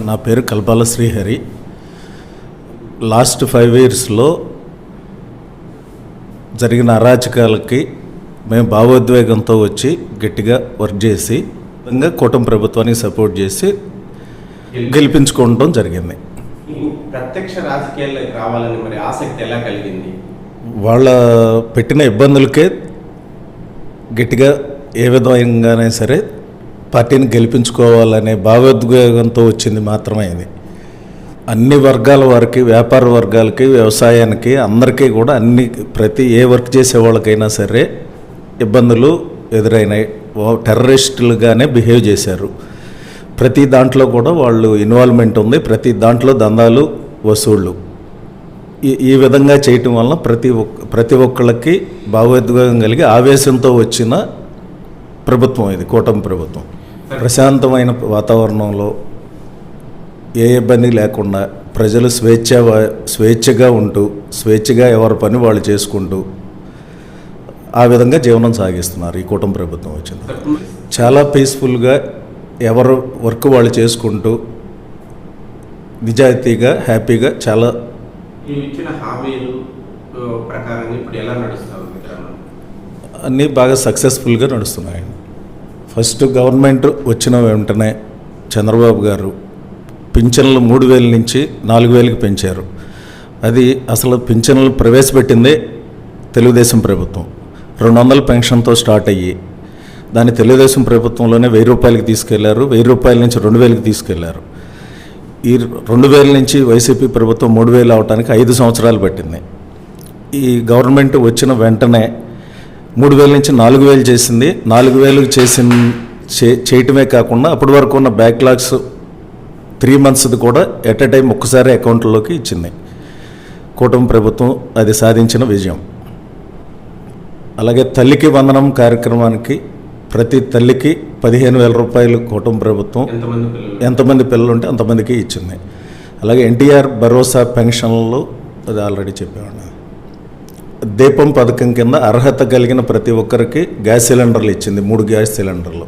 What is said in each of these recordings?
నా పేరు కల్పాల Srihari. Last five ఇయర్స్లో జరిగిన అరాచకాలకి మేము భావోద్వేగంతో వచ్చి గట్టిగా వర్క్ చేసి ఇంకా కూటమి ప్రభుత్వానికి సపోర్ట్ చేసి గెలిపించుకోవడం జరిగింది. ప్రత్యక్ష రాజకీయాల్లోకి రావాలని మరి ఆసక్తి ఎలా కలిగింది? వాళ్ళ పెట్టిన ఇబ్బందులకే గట్టిగా ఏ విధంగానే సరే పార్టీని గెలిపించుకోవాలనే భావోద్వేగంతో వచ్చింది మాత్రమే ఇది. అన్ని వర్గాల వారికి వ్యాపార వర్గాలకి వ్యవసాయానికి అందరికీ కూడా అన్ని ప్రతి ఏ వర్క్ చేసే వాళ్ళకైనా సరే ఇబ్బందులు ఎదురైనాయి. టెర్రరిస్టులుగానే బిహేవ్ చేశారు. ప్రతి దాంట్లో కూడా వాళ్ళు ఇన్వాల్వ్మెంట్ ఉంది. ప్రతి దాంట్లో దందాలు వసూళ్ళు ఈ ఈ విధంగా చేయటం వలన ప్రతి ఒక్క ప్రతి ఒక్కళ్ళకి భావోద్వేగం కలిగి ఆవేశంతో వచ్చిన ప్రభుత్వం ఇది కూటమి ప్రభుత్వం. ప్రశాంతమైన వాతావరణంలో ఏ ఇబ్బంది లేకుండా ప్రజలు స్వేచ్ఛ స్వేచ్ఛగా ఉంటూ స్వేచ్ఛగా ఎవరి పని వాళ్ళు చేసుకుంటూ ఆ విధంగా జీవనం సాగిస్తున్నారు ఈ కూటమి ప్రభుత్వం వచ్చింది. చాలా పీస్ఫుల్గా ఎవరు వర్క్ వాళ్ళు చేసుకుంటూ నిజాయితీగా హ్యాపీగా చాలా అన్నీ బాగా సక్సెస్ఫుల్గా నడుస్తున్నాయండి. ఫస్ట్ గవర్నమెంట్ వచ్చిన వెంటనే చంద్రబాబు గారు పింఛన్లు మూడు వేల నుంచి నాలుగు వేలకు పెంచారు. అది అసలు పింఛన్లు ప్రవేశపెట్టిందే తెలుగుదేశం ప్రభుత్వం. రెండు వందల పెన్షన్తో స్టార్ట్ అయ్యి దాన్ని తెలుగుదేశం ప్రభుత్వంలోనే వెయ్యి రూపాయలకి తీసుకెళ్ళారు వెయ్యి రూపాయల నుంచి రెండు వేలకి తీసుకెళ్ళారు. ఈ రెండు వేల నుంచి వైసీపీ ప్రభుత్వం మూడు వేలు అవడానికి ఐదు సంవత్సరాలు పట్టింది. ఈ గవర్నమెంట్ వచ్చిన వెంటనే మూడు వేల నుంచి నాలుగు వేలు చేసింది. నాలుగు వేలు చేసిన చే- చేయటమే కాకుండా అప్పటి వరకు ఉన్న బ్యాక్లాగ్స్ త్రీ మంత్స్ది కూడా ఎట్ ఎ టైం ఒక్కసారి అకౌంట్లోకి ఇచ్చింది. కూటమి ప్రభుత్వం అది సాధించిన విజయం. అలాగే తల్లికి వందనం కార్యక్రమానికి ప్రతి తల్లికి పదిహేను వేల రూపాయలు కూటమి ప్రభుత్వం ఎంతమంది పిల్లలు? ఉంటే అంతమందికి ఇచ్చింది. అలాగే ఎన్టీఆర్ భరోసా పెన్షన్లు అది ఆల్రెడీ చెప్పామండి దీపం పథకం కింద అర్హత కలిగిన ప్రతి ఒక్కరికి గ్యాస్ సిలిండర్లు ఇచ్చింది మూడు గ్యాస్ సిలిండర్లు.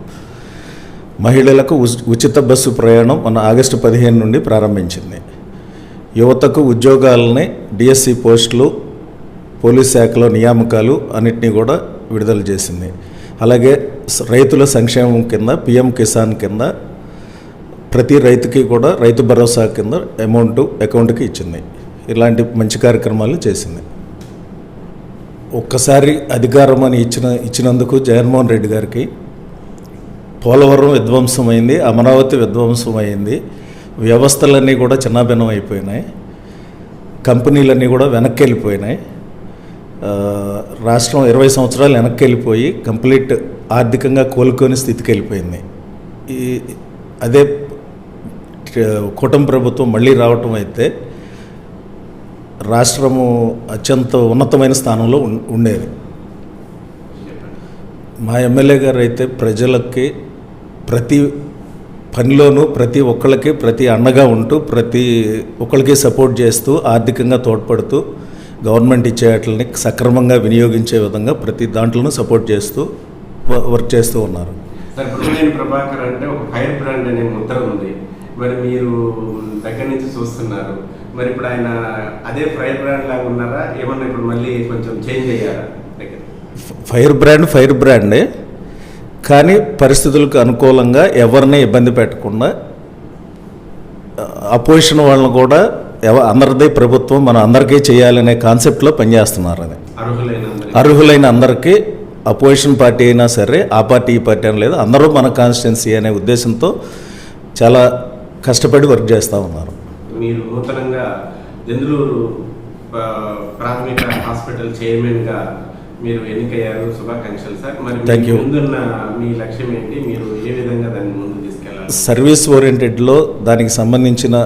మహిళలకు ఉచిత బస్సు ప్రయాణం మన ఆగస్టు పదిహేను నుండి ప్రారంభించింది. యువతకు ఉద్యోగాలని డిఎస్సి పోస్టులు పోలీస్ శాఖలో నియామకాలు అన్నిటినీ కూడా విడుదల చేసింది. అలాగే రైతుల సంక్షేమం కింద పిఎం కిసాన్ కింద ప్రతి రైతుకి కూడా రైతు భరోసా కింద అమౌంట్ అకౌంట్కి ఇచ్చింది. ఇలాంటి మంచి కార్యక్రమాలు చేసింది. ఒక్కసారి అధికారం అని ఇచ్చిన ఇచ్చినందుకు జగన్మోహన్ రెడ్డి గారికి పోలవరం విధ్వంసమైంది అమరావతి విధ్వంసమైంది వ్యవస్థలన్నీ కూడా చిన్నాభిన్నం అయిపోయినాయి కంపెనీలన్నీ కూడా వెనక్కి వెళ్ళిపోయినాయి రాష్ట్రం ఇరవై సంవత్సరాలు వెనక్కి వెళ్ళిపోయి కంప్లీట్ ఆర్థికంగా కోలుకొని స్థితికి వెళ్ళిపోయింది ఈ అదే ఆ, కూటమి ప్రభుత్వం మళ్ళీ రావటం అయితే రాష్ట్రము అత్యంత ఉన్నతమైన స్థానంలో ఉం- ఉండేది. మా ఎమ్మెల్యే గారు అయితే ప్రజలకి ప్రతి పనిలోనూ ప్రతి ఒక్కళ్ళకి ప్రతి అండగా ఉంటూ ప్రతి ఒక్కరికి సపోర్ట్ చేస్తూ ఆర్థికంగా తోడ్పడుతూ గవర్నమెంట్ ఇచ్చే వాటిని సక్రమంగా వినియోగించే విధంగా ప్రతి దాంట్లోనూ సపోర్ట్ చేస్తూ వ- వర్క్ చేస్తూ ఉన్నారు. ప్రభాకర్ అంటే ఒక ఫైర్ బ్రాండ్ అనే ముద్ర ఉంది. మరి మీరు దగ్గర నుంచి చూస్తున్నారు. మరి ఇప్పుడు ఆయన అదే ఫైర్ బ్రాండ్ లాగా ఉన్నారా? ఏమన్నా ఇప్పుడు మళ్ళీ కొంచెం చేంజ్ అయ్యారా? ఫైర్ బ్రాండ్ ఫైర్ బ్రాండే. కానీ పరిస్థితులకు అనుకూలంగా ఎవరిని ఇబ్బంది పెట్టకుండా అపోజిషన్ వాళ్ళని కూడా ఎవ అందరిదే ప్రభుత్వం మనం అందరికీ చేయాలనే కాన్సెప్ట్లో పనిచేస్తున్నారు అది. అర్హులైన అందరికీ. అర్హులైన అందరికీ అపోజిషన్ పార్టీ అయినా సరే ఆ పార్టీ ఈ పార్టీ అని లేదు అందరూ మన కాన్స్టిట్యున్సీ అనే ఉద్దేశంతో చాలా కష్టపడి వర్క్ చేస్తూ ఉన్నారు. మీరు నూతనంగా దెందులూరు ప్రాథమిక హాస్పిటల్ చైర్మన్గా మీరు ఎన్నికయ్యారు. శుభాకాంక్షలు సార్. మరి. ముందున్న మీ లక్ష్యం ఏంటి? మీరు ఏ విధంగా దాన్ని ముందుకు తీసుకెళ్ళాలి సర్వీస్ ఓరియంటెడ్లో దానికి సంబంధించిన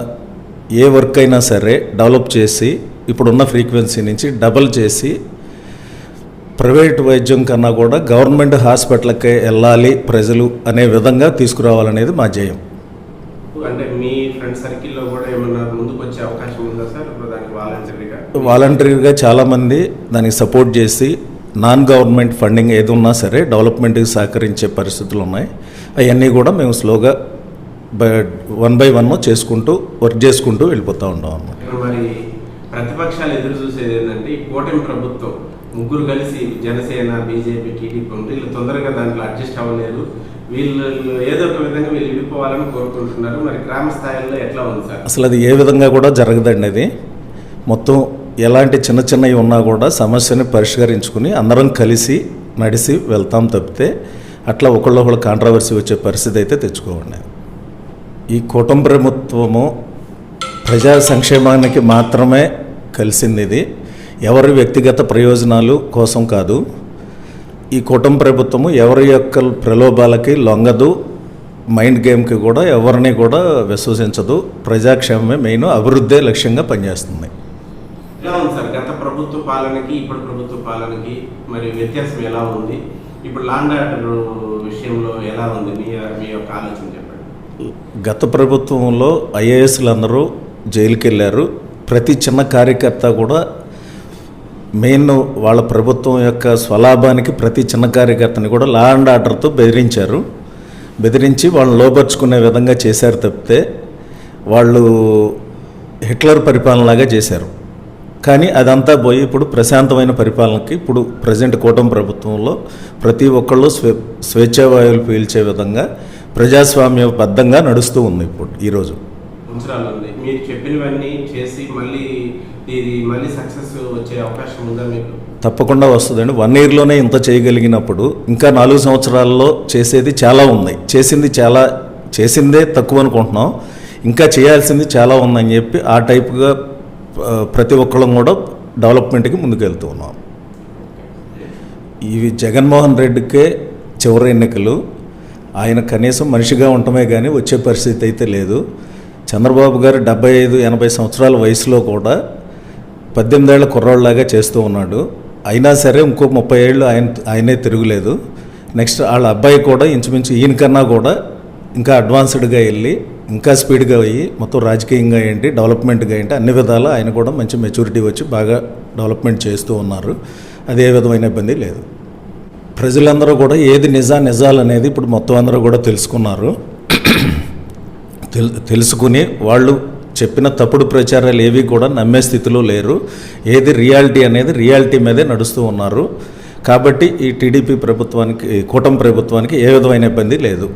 ఏ వర్క్ అయినా సరే డెవలప్ చేసి ఇప్పుడున్న ఫ్రీక్వెన్సీ నుంచి డబల్ చేసి ప్రైవేట్ వైద్యం కన్నా కూడా గవర్నమెంట్ హాస్పిటల్కే వెళ్ళాలి ప్రజలు అనే విధంగా తీసుకురావాలనేది మా జయం. అంటే మీ ఫ్రెండ్ సర్కిల్లో కూడా ఏమన్నా ముందుకు వచ్చే అవకాశం ఉందా సార్? దానికి వాలంటరీగా వాలంటరీగా చాలామంది దానికి సపోర్ట్ చేసి నాన్ గవర్నమెంట్ ఫండింగ్ ఏది ఉన్నా సరే డెవలప్మెంట్కి సహకరించే పరిస్థితులు ఉన్నాయి. అవన్నీ కూడా మేము స్లోగా వన్ బై వన్ చేసుకుంటూ వర్క్ చేసుకుంటూ వెళ్ళిపోతూ ఉంటాం అన్నమాట. మరి ప్రతిపక్షాలు ఎదురు చూసేది ఏంటంటే ఈ కూటమి ప్రభుత్వం ముగ్గురు కలిసి జనసేన బీజేపీ టీడీపీ ఉంటే వీళ్ళు తొందరగా దాంట్లో అడ్జస్ట్ అవ్వలేరు. వీళ్ళు ఏదో ఒక విధంగా వీళ్ళు విడిపోవాలని కోరుకుంటున్నారు. మరి గ్రామ స్థాయిలో ఎట్లా ఉంది సార్? అసలు అది ఏ విధంగా కూడా జరగదండి అది. మొత్తం ఎలాంటి చిన్న చిన్నవి ఉన్నా కూడా సమస్యని పరిష్కరించుకుని అందరం కలిసి నడిచి వెళ్తాం తప్పితే అట్లా ఒకళ్ళొకళ్ళు కాంట్రవర్సీ వచ్చే పరిస్థితి అయితే తెచ్చుకోవండి. ఈ కుటుంబ ప్రభుత్వము ప్రజా సంక్షేమానికి మాత్రమే కలిసింది ఇది. ఎవరి వ్యక్తిగత ప్రయోజనాలు కోసం కాదు. ఈ కుటుంబ ప్రభుత్వము ఎవరి యొక్క ప్రలోభాలకి లొంగదు మైండ్ గేమ్కి కూడా ఎవరిని కూడా విశ్వసించదు. ప్రజాక్షేమమే మెయిన్ అభివృద్ధే లక్ష్యంగా పనిచేస్తుంది. ఎలా ఉంది సార్? గత ప్రభుత్వ పాలనకి ఇప్పుడు ప్రభుత్వ పాలనకి మరి వ్యత్యాసం ఎలా ఉంది? ఇప్పుడు లాండ్ ఆర్డర్ విషయంలో ఎలా ఉంది? మీ మీ యొక్క ఆలోచన చెప్పండి. గత ప్రభుత్వంలో ఐఏఎస్లు అందరూ జైలుకి వెళ్ళారు ప్రతి చిన్న కార్యకర్త కూడా మెయిన్ వాళ్ళ ప్రభుత్వం యొక్క స్వలాభానికి ప్రతి చిన్న కార్యకర్తని కూడా లా అండ్ ఆర్డర్తో బెదిరించారు. బెదిరించి వాళ్ళని లోపరుచుకునే విధంగా చేశారు తప్పితే వాళ్ళు హిట్లర్ పరిపాలనలాగా చేశారు. కానీ అదంతా పోయి ఇప్పుడు ప్రశాంతమైన పరిపాలనకి ఇప్పుడు ప్రజెంట్ కూటమి ప్రభుత్వంలో ప్రతి ఒక్కళ్ళు స్వే స్వేచ్ఛావాయువులు పీల్చే విధంగా ప్రజాస్వామ్యబద్ధంగా నడుస్తూ ఉంది ఇప్పుడు ఈరోజు సంవత్సరాలు ఉంది. మీరు చెప్పినవన్నీ చేసి మళ్ళీ ఇది మళ్ళీ సక్సెస్ వచ్చే అవకాశం ఉందా మీకు? తప్పకుండా వస్తుందండి. వన్ ఇయర్లోనే ఇంత చేయగలిగినప్పుడు ఇంకా నాలుగు సంవత్సరాల్లో చేసేది చాలా ఉంది. చేసింది చాలా చేసిందే తక్కువ అనుకుంటున్నాం. ఇంకా చేయాల్సింది చాలా ఉందని చెప్పి ఆ టైప్గా ప్రతి ఒక్కళ్ళం కూడా డెవలప్మెంట్కి ముందుకెళ్తూ ఉన్నాం. ఇవి జగన్మోహన్ రెడ్డికే చివరి ఎన్నికలు. ఆయన కనీసం మనిషిగా ఉండటమే కానీ వచ్చే పరిస్థితి అయితే లేదు. చంద్రబాబు గారు డెబ్బై ఐదు ఎనభై సంవత్సరాల వయసులో కూడా పద్దెనిమిదేళ్ళ కుర్రాళ్ళలాగా చేస్తూ ఉన్నాడు. అయినా సరే ఇంకో ముప్పై ఏళ్ళు ఆయన ఆయనే తిరుగులేదు. నెక్స్ట్ వాళ్ళ అబ్బాయి కూడా ఇంచుమించు ఈయనకన్నా కూడా ఇంకా అడ్వాన్స్డ్గా వెళ్ళి ఇంకా స్పీడ్గా అయ్యి మొత్తం రాజకీయంగా ఏంటి డెవలప్మెంట్గా ఏంటి అన్ని విధాలు ఆయన కూడా మంచి మెచ్యూరిటీ వచ్చి బాగా డెవలప్మెంట్ చేస్తూ ఉన్నారు. అదే విధమైన ఇబ్బంది లేదు. ప్రజలందరూ కూడా ఏది నిజా నిజాలు అనేది ఇప్పుడు మొత్తం అందరూ కూడా తెలుసుకున్నారు. తెలుసుకుని వాళ్ళు చెప్పిన తప్పుడు ప్రచారాలు ఏవి కూడా నమ్మే స్థితిలో లేరు. ఏది రియాలిటీ అనేది రియాలిటీ మీదే నడుస్తూ ఉన్నారు. కాబట్టి ఈ టీడీపీ ప్రభుత్వానికి కూటమి ప్రభుత్వానికి ఏ విధమైన ఇబ్బంది లేదు.